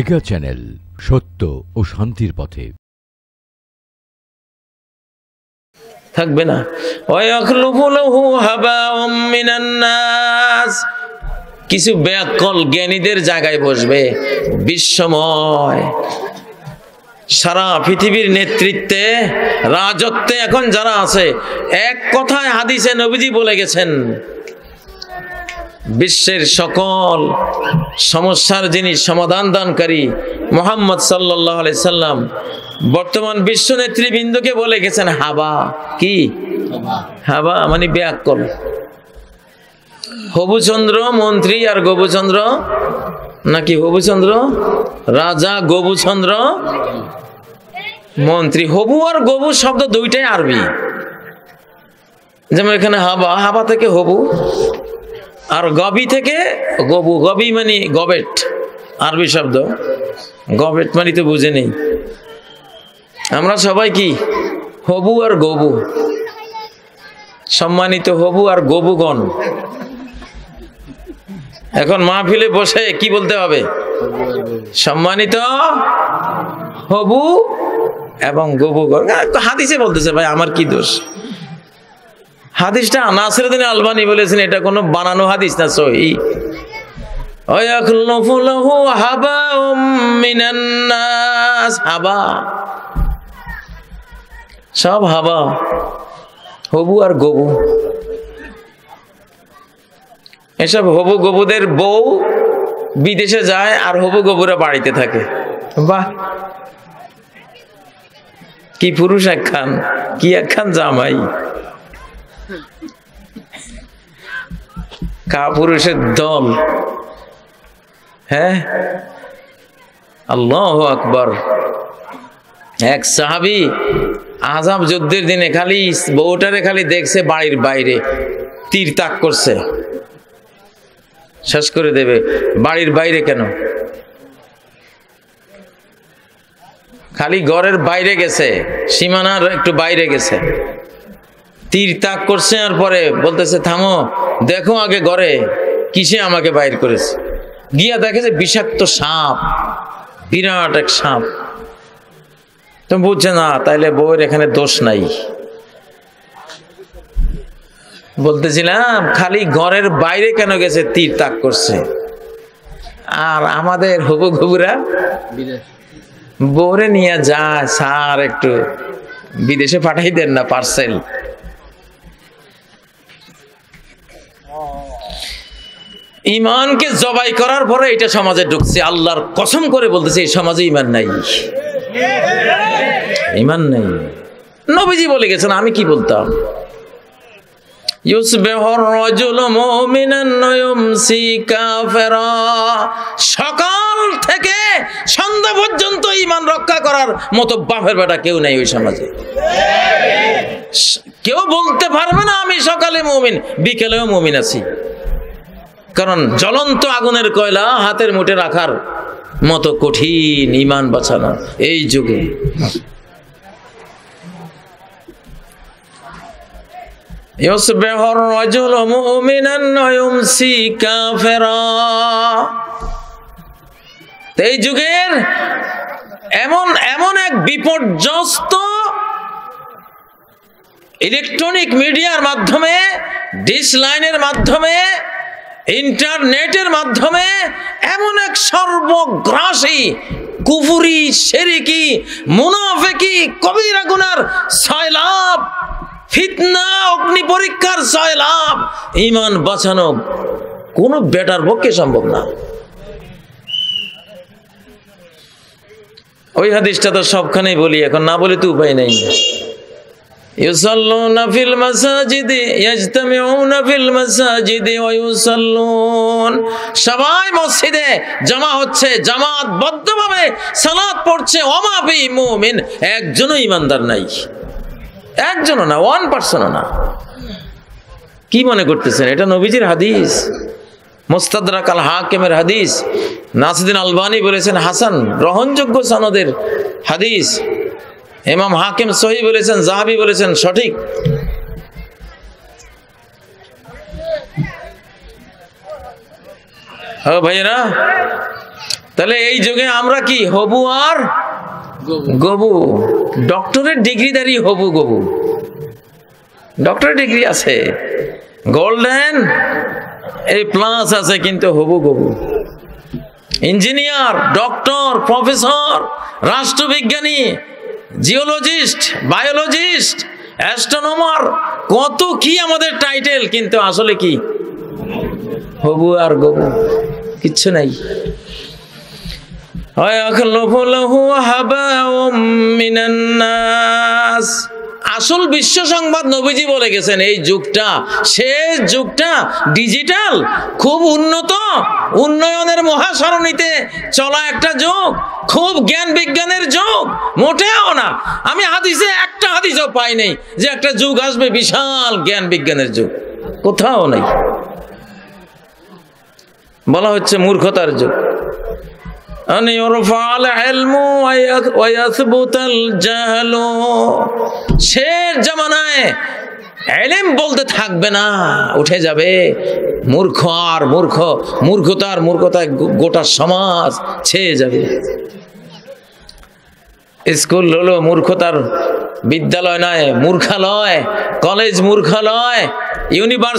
Mega channel সত্য ও শান্তির পথে। থাকবে না। কিছু ব্যাকল জ্ঞানীদের জায়গায় বসবে। বিশ্বময়। সারা পৃথিবীর নেতৃত্বে, রাজত্বে এখন যারা আছে, এক কথায় হাদিসে নবীজি বলে গেছেন বিশ্বের সকল সমস্যার যিনি সমাধান দানকারী মোহাম্মদ সাল্লাহ সাল্লাম বর্তমান বিশ্ব নেতৃবৃন্দকে বলে গেছেন, হাবা। কি? হাবা মানে ব্যাকল হবুচন্দ্র মন্ত্রী আর গবুচন্দ্র, নাকি হবুচন্দ্র? রাজা গবুচন্দ্র মন্ত্রী। হবু আর গবু শব্দ দুইটাই আরবি। যেমন এখানে হাবা হাবা থেকে হবু। আর গবি থেকে গবু, গবি মানে গবেট, আরবি শব্দ। গবেট মানে তো বুঝে নেই। আমরা সবাই কি? হবু আর গবু। সম্মানিত হবু আর গবুগণ। এখন মাহফিলে বসে কি বলতে হবে? সম্মানিত হবু এবং গবুগণ। হাদিসে বলতেছে, ভাই, আমার কি দোষ? হাদিসটা নাসিরুদ্দিন আলবানি বলেছেন, এটা কোনো বানানো হাদিস না, সহি। হাবা। সব হাবা, হবু আর গবু। এসব হবু গবুদের বউ বিদেশে যায় আর হবু গবুরা বাড়িতে থাকে। বাহ! কি পুরুষ একখান, কি একখান জামাই। কা পুরুষের দল। হ্যাঁ? আল্লাহ আকবর। এক সাহাবি আজাব যুদ্ধের দিনে খালি বউটারে খালি দেখছে বাড়ির বাইরে, তীর তাক করছে। শেষ করে দেবে, বাড়ির বাইরে কেন? খালি ঘরের বাইরে গেছে, সীমানার একটু বাইরে গেছে। তীর তাক করছে আর পরে বলতেছে, থামো, দেখো আগে ঘরে, কিসে আমাকে বাইর করেছে? গিয়া দেখে যে বিষাক্ত সাপ, বিরাট এক সাপ। তুমি বুঝছে না, তাইলে বউয়ের এখানে দোষ নাই। বলতেছিলাম, খালি ঘরের বাইরে কেন গেছে তীর তাক করছে? আর আমাদের হবু ঘুবুরা বউরে নিয়ে যায়, স্যার, একটু বিদেশে পাঠাই দেন না, পার্সেল। ইমানকে জবাই করার পরে এটা সমাজে ঢুকছে। আল্লাহর কসম করে বলতেছে, এই সমাজে ইমান নাই। ইমান নেই। নবীজি বলে গেছেন, আমি কি বলতাম? সকাল থেকে সন্ধ্যা পর্যন্ত ইমান রক্ষা করার মতো বাপের বেটা কেউ নেই ওই সমাজে। কেউ বলতে পারবে না, আমি সকালে মমিন, বিকেলেও মমিন আছি। কারণ জ্বলন্ত আগুনের কয়লা হাতের মুঠে রাখার মতো কঠিন ইমান বাঁচানো এই যুগে يصبح الرجل مؤمنا ويمسي كافرا এই যুগের এমন এমন এক বিপর্যস্ত ইলেকট্রনিক মিডিয়ার মাধ্যমে ডিস লাইনের মাধ্যমে ইন্টারনেটের মাধ্যমে এমন এক সর্বগ্রাসী, কুফুরি শেরিকি মুনাফেকি, কবিরা গুনার সয়লাভ ফিতনা, অগ্নি পরীক্ষার সয়লাভ ইমান বাঁচানো কোনো বেটার পক্ষে সম্ভব না। ওই হাদিসটা তো সবখানেই বলি, এখন না বলে তো উপায় নেই। يصلون في المساجد يجتمعون في المساجد ويصلون সবাই মসজিদে জমা হচ্ছে জামাতবদ্ধভাবে সালাত পড়ছে ওমা ফি মুমিন একজনও ইমানদার নাই একজনও না ওয়ান পার্সনও না কি মনে করতেছেন এটা নবীজির হাদিস মোস্তাদরাক আল হাকিমের হাদিস নাসিদিন আলবানি বলেছেন হাসান গ্রহণযোগ্য সনদের হাদিস ইমাম হাকিম সহি বলেছেন, জাহাবি বলেছেন, সঠিক। ও ভাইয়েরা, তাহলে এই যুগে আমরা কি, হবু আর গবু? ডক্টরের ডিগ্রিদারি হবু গবু। ডক্টরের ডিগ্রি আছে। গোল্ডেন এই প্লাস আছে কিন্তু হবু গবু। ইঞ্জিনিয়ার, ডক্টর, প্রফেসর, রাষ্ট্রবিজ্ঞানী জিওলজিস্ট বায়োলজিস্ট অ্যাস্ট্রোনমার কত কি আমাদের টাইটেল কিন্তু আসলে কি হবু আর গবু কিচ্ছু নাই ويخلف له هباء من الناس আসল বিশ্ব সংবাদ নবীজি বলে গেছেন এই যুগটা শেষ যুগটা ডিজিটাল খুব উন্নত উন্নয়নের মহাসরণীতে চলা একটা যুগ খুব জ্ঞান বিজ্ঞানের যুগ মোটেও না আমি হাদিসে একটা হাদিসও পাই নাই যে একটা যুগ আসবে বিশাল জ্ঞান বিজ্ঞানের যুগ কোথাও নেই বলা হচ্ছে মূর্খতার যুগ أن يرفع العلم ويث- ويثبت الجهل শেষ জামানায় এলেম বলতে থাকবে না, উঠে যাবে। মূর্খ আর মূর্খ, মূর্খতার মূর্খতায় গোটা সমাজ ছেয়ে যাবে। স্কুল হলো মূর্খতার বিদ্যালয় নয়, মূর্খালয়, কলেজ মূর্খালয়, ইউনিভার্সিটি